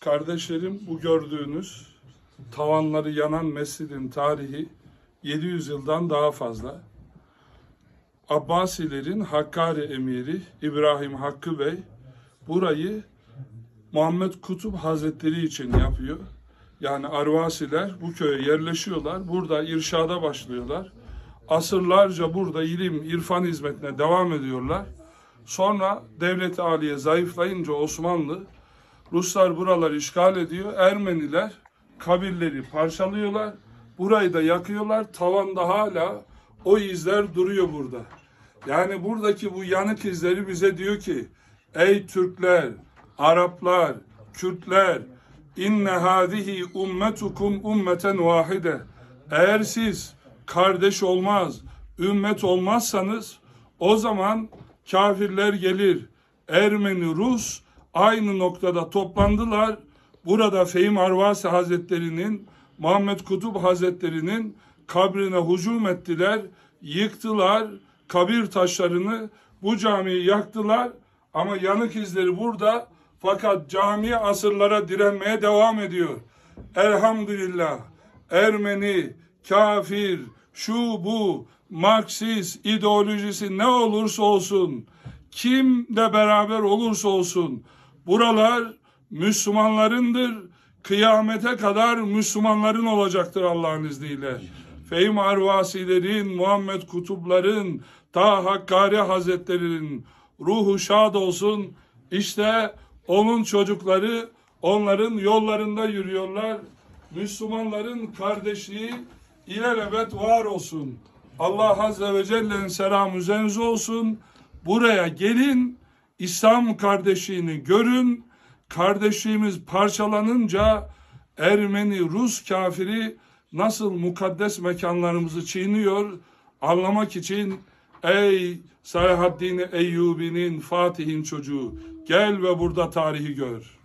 Kardeşlerim bu gördüğünüz tavanları yanan mescidin tarihi 700 yıldan daha fazla. Abbasilerin Hakkari emiri İbrahim Hakkı Bey burayı Muhammed Kutup Hazretleri için yapıyor. Yani Arvasiler bu köye yerleşiyorlar. Burada irşada başlıyorlar. Asırlarca burada ilim, irfan hizmetine devam ediyorlar. Sonra devlet aliye zayıflayınca Osmanlı Ruslar buraları işgal ediyor. Ermeniler kabirleri parçalıyorlar. Burayı da yakıyorlar. Tavanda hala o izler duruyor burada. Yani buradaki bu yanık izleri bize diyor ki ey Türkler, Araplar, Kürtler inne hadihi ummetukum ummeten vahide. Eğer siz kardeş olmaz, ümmet olmazsanız o zaman kafirler gelir. Ermeni, Rus aynı noktada toplandılar. Burada Fehim Arvasi Hazretleri'nin, Muhammed Kutup Hazretleri'nin kabrine hücum ettiler, yıktılar, kabir taşlarını bu camiyi yaktılar ama yanık izleri burada fakat cami asırlara direnmeye devam ediyor. Elhamdülillah Ermeni, kafir, şu bu, Marksist ideolojisi ne olursa olsun, kim de beraber olursa olsun, buralar Müslümanlarındır. Kıyamete kadar Müslümanların olacaktır Allah'ın izniyle. Fehim Arvasilerin, Muhammed Kutupların, ta Hakkari Hazretleri'nin ruhu şad olsun. İşte onun çocukları onların yollarında yürüyorlar. Müslümanların kardeşliği ilelebet var olsun. Allah Azze ve Celle'nin selamı üzerinize olsun. Buraya gelin, İslam kardeşliğini görün. Kardeşliğimiz parçalanınca Ermeni, Rus kafiri nasıl mukaddes mekanlarımızı çiğniyor anlamak için ey Salahaddin Eyyubi'nin Fatih'in çocuğu gel ve burada tarihi gör.